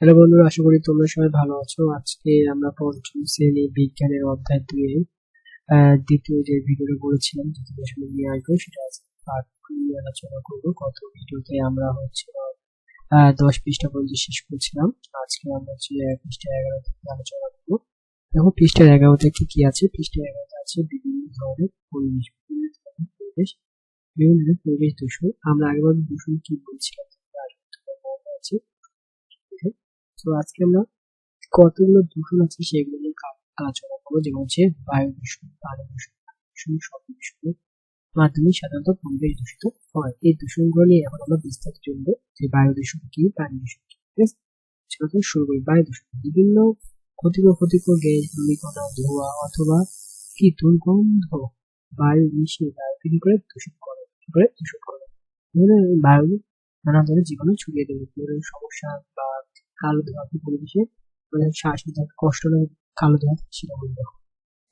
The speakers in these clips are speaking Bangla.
হ্যালো বন্ধুরা, আশা করি তোমরা সবাই ভালো আছো। আজকে আমরা পঞ্চম শ্রেণি বিজ্ঞানের অধ্যায় দুয়ে দ্বিতীয় যে ভিডিওটা করেছিলাম, যেটা আসলে নিয়ে আসব, সেটা পার্ট নিয়ে আলোচনা করব। গত ভিডিওতে আমরা হচ্ছে দশ পৃষ্ঠা পর্যন্ত শেষ করছিলাম। আজকে আমরা হচ্ছে পৃষ্ঠা এগারো থেকে আলোচনা করব। দেখো, পৃষ্ঠা এগারোতে কি কি আছে? পৃষ্ঠা এগারোতে আছে বিভিন্ন ধরনের পরিবেশ বিভিন্ন ধরনের পরিবেশ, বিভিন্ন ধরনের পরিবেশ দূষণ। আমরা আগেবার দূষণ কি বলছিলাম আছে? তো আজকে আমরা কতগুলো দূষণ আছে সেগুলো নিয়ে আলোচনা করব যেমন হচ্ছে বায়ু দূষণ, পানি দূষণ দূষণ শব্দ দূষণের মাধ্যমে সাধারণত পরিবেশ দূষিত হয়। এই দূষণগুলো নিয়ে এখন আমরা বিস্তারিত জানব যে বায়ু দূষণ কি, পানি দূষণ কি সেটা শুরু করি বায়ু দূষণ। বিভিন্ন ক্ষতিকর ক্ষতিকর গ্যাস ধূলিকণা ধোঁয়া অথবা কি দুর্গন্ধ বায়ু মিশিয়ে বায়ু তৈরি করে দূষণ করে করে দূষণ করে। বায়ু নানা ধরনের জীবনে ছড়িয়ে দেবে সমস্যা বা কালো ধোঁয়া পরিবেশে মানে শ্বাস কষ্ট লাগে কালো ধোঁয়া বলতে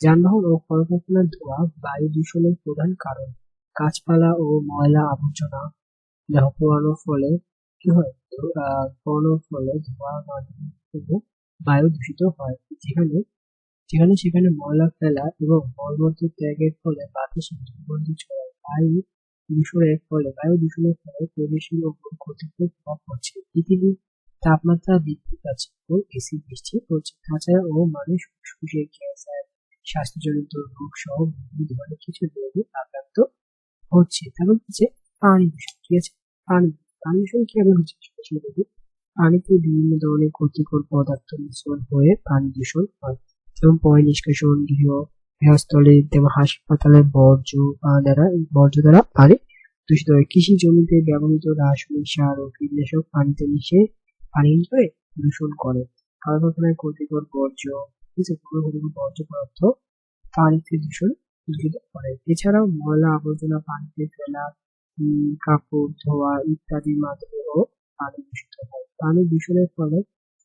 যানবাহন ও কলকারখানার ধোঁয়া বায়ু দূষণের প্রধান কারণ। গাছপালা ও ময়লা আবর্জনা দেহ পোড়ানোর ফলে কি হয়? পোড়ানোর ফলে ধোঁয়া মাধ্যমে বায়ু দূষিত হয়। যেখানে যেখানে সেখানে ময়লা ফেলা এবং মলমূত্র ত্যাগের ফলে বাতাসে দুর্গন্ধ ছড়ায়। বায়ু দূষণের ফলে বায়ু দূষণের ফলে পরিবেশের উপর ক্ষতিকর প্রভাব পড়ছে পৃথিবীর তাপমাত্রা বৃদ্ধি পাচ্ছে ও এসি বৃষ্টি হচ্ছে তাছাড়া ও মানুষ ফুসফুসের ক্যান্সার, স্বাস্থ্যজনিত রোগ সহ বিভিন্ন ধরনের কিছু রোগে আক্রান্ত হচ্ছে। তারপর হচ্ছে পানি দূষণ, ঠিক আছে? পানি পানি দূষণ কি কীভাবে হচ্ছে পানিতে বিভিন্ন ধরনের ক্ষতিকর পদার্থ মিশ্রণ হয়ে পানি দূষণ হয়। যেমন পয় নিষ্কাশন, গৃহ, গৃহস্থলে যেমন হাসপাতালের বর্জ্য দ্বারা বর্জ্য দ্বারা পানি দূষিত হয়। কৃষি জমিতে ব্যবহৃত রাসায়নিক সার ও কীটনাশক পানিতে মিশে পানি করে দূষণ করে। কলকারখানায় ক্ষতিকর বর্জ্য কোনো ক্ষতিকর বর্জ্য পদার্থ পানিতে দূষণ দূষিত করে। এছাড়াও ময়লা আবর্জনা পানিতে ফেলা কাপড়, ধোয়া ইত্যাদির মাধ্যমেও পানি দূষিত হয়। পানি দূষণের ফলে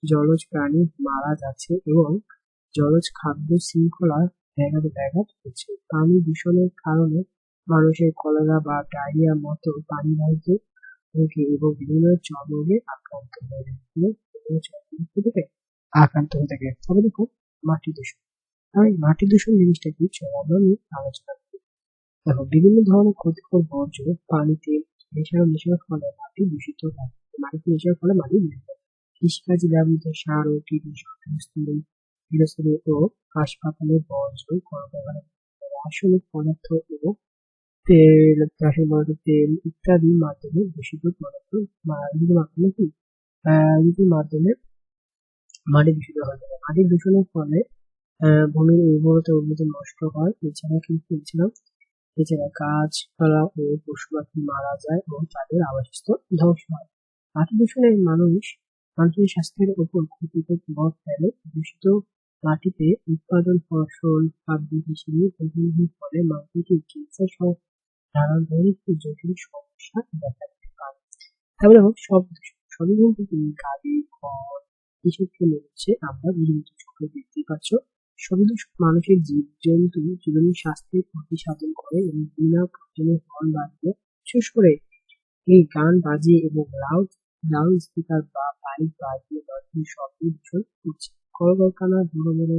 জলজ প্রাণী মারা যাচ্ছে এবং জলজ খাদ্য শৃঙ্খলা ব্যাঘাত ব্যাঘাত হচ্ছে। পানি দূষণের কারণে মানুষের কলেরা বা ডায়রিয়া মতো পানিবাহিত রোগে এবং বিভিন্ন চর্মরোগে আক্রান্ত হয়ে থাকে আক্রান্ত হয়ে থাকে। তবে দেখো, মাটি দূষণ। আমি মাটি দূষণ জিনিসটা কি? চলো আমি আলোচনা করি দেখো, বিভিন্ন ধরনের ক্ষতিকর বর্জ্য পানিতে মেশানো মেশানোর ফলে মাটি দূষিত হয়। মাটিতে মেশানোর ফলে মাটি দূষিত কৃষিকাজে ব্যবহৃত সার ও কীটনাশক ও হাসপাতালের বর্জ্য কলকারখানা রাসায়নিক পদার্থ এবং তেল রাসায়নিক পদার্থ তেল ইত্যাদির মাধ্যমে দূষিত পদার্থ মাধ্যমে কি? এগুলোর মাধ্যমে মাটি দূষিত হয়ে। মাটি দূষণের ফলে ভূমির উর্বরতা উন্নতি নষ্ট হয়। এছাড়া কি বলছিলাম এছাড়া গাছপালা ও পশু পাখি মারা যায় এবং তাদের আবাসস্থল ধ্বংস হয়। মাটি দূষণের মানুষ মানুষের স্বাস্থ্যের উপর ক্ষতিকর প্রভাব ফেলে। দূষিত মাটিতে উৎপাদন, ফসল, খাদ্য হিসেবে ফলে মাটিতে ক্যান্সার নানা ধরনের জটিল সমস্যা দেখা দিতে পারে? তাহলে হোক, সব সবই কিন্তু তুমি গাড়ি ঘর এসবকে হচ্ছে, আমরা বিভিন্ন চোখে দেখতে পাচ্ছ। সবই মানুষের জীব জন্তু জীবনের স্বাস্থ্যের ক্ষতি সাধন করে এবং বিনা প্রয়োজনে হর্ন বাজিয়ে বিশেষ করে এই গান বাজিয়ে এবং লাউড লাউড স্পিকার বা বাইক বাজিয়ে মানুষের শব্দ দূষণ করছে। কলকারখানা বড় বড়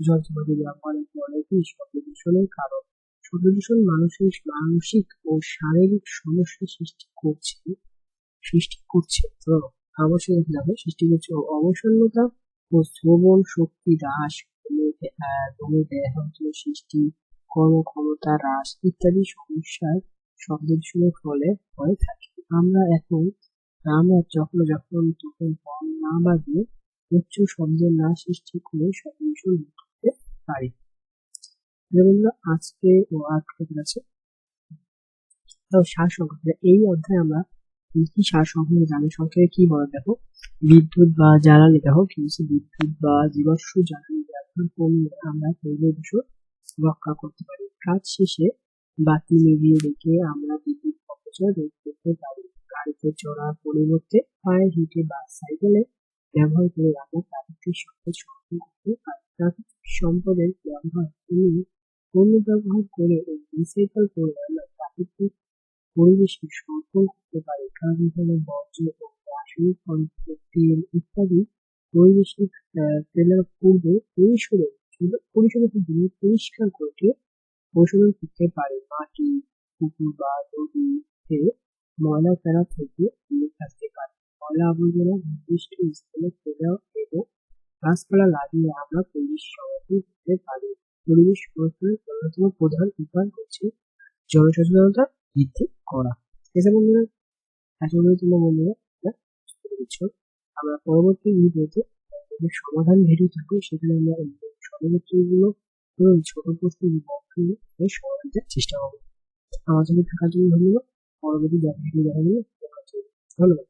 যন্ত্রপাতি ব্যবহারের ফলে কি? শব্দ দূষণের কারণ শব্দ মানুষের মানসিক ও শারীরিক সমস্যা সৃষ্টি করছে সৃষ্টি করছে আবশ্যক দেখো সৃষ্টি করছে অবসন্নতা ও শ্রবণ শক্তি হ্রাস সৃষ্টি, কর্মক্ষমতা হ্রাস ইত্যাদি সমস্যার শব্দ দূষণের ফলে হয়ে থাকে। আমরা এখন, আমরা যখন যখন তখন না বাজিয়ে উচ্চ শব্দ না সৃষ্টি করে শব্দ করতে পারি যেমন আজকে ও আজকে আছে? সার সংখ্যা এই অধ্যায়ে আমরা কি সার সংখ্যা জানি সংখ্যায় কি বলে দেখো? বিদ্যুৎ বা জ্বালানি দেখো, কি হচ্ছে বিদ্যুৎ বা জীবাশ্ম জ্বালানি ব্যবহার কমিয়ে আমরা পরিবেশ রক্ষা করতে পারি? কাজ শেষে বাতি নিভিয়ে রেখে আমরা বিদ্যুৎ অপচয় রোধ করতে পারি। গাড়িতে চড়ার পরিবর্তে পায়ে হেঁটে বা সাইকেলে ব্যবহার করে আমরা প্রাকৃতিক সম্পদ সম্পদের ব্যবহার পুনর্ব্যবহার করে ও রিসাইকেল করে আমরা প্রাকৃতিক পরিবেশের সংরক্ষণ করতে পারি। কারণ বর্জ্য ও রাসায়নিক তেল ইত্যাদি পরিবেশের আহ, ফেলার পূর্বে পরিশোধন কিংবা পরিশোধকের জন্য পরিষ্কার করে পরিশোধন করতে পারে মাটি পুকুর বা নদীতে ময়লা ফেলা থেকে দূরে থাকতে পারে। ময়লা আবর্জনা নির্দিষ্ট স্থানে ফেলা এবং গাছপালা লাগিয়ে আমরা পরিবেশ সংরক্ষণ করতে পারি। পরিবেশ অন্যতম প্রধান উপায় হচ্ছে জনসচেতনতা বৃদ্ধি করা। ঠিক বন্ধুরা, আশা করি বন্ধুরা আমরা পরবর্তী ভিডিওতে সমাধান ভিডিও থাকবে সেখানে আমরা সমাধানগুলো ছোট প্রশ্ন সমাধান চেষ্টা করব। আমার জন্য থাকার জন্য ধন্যবাদ। পরবর্তী দেখা ভিডিও দেখার জন্য ধন্যবাদ।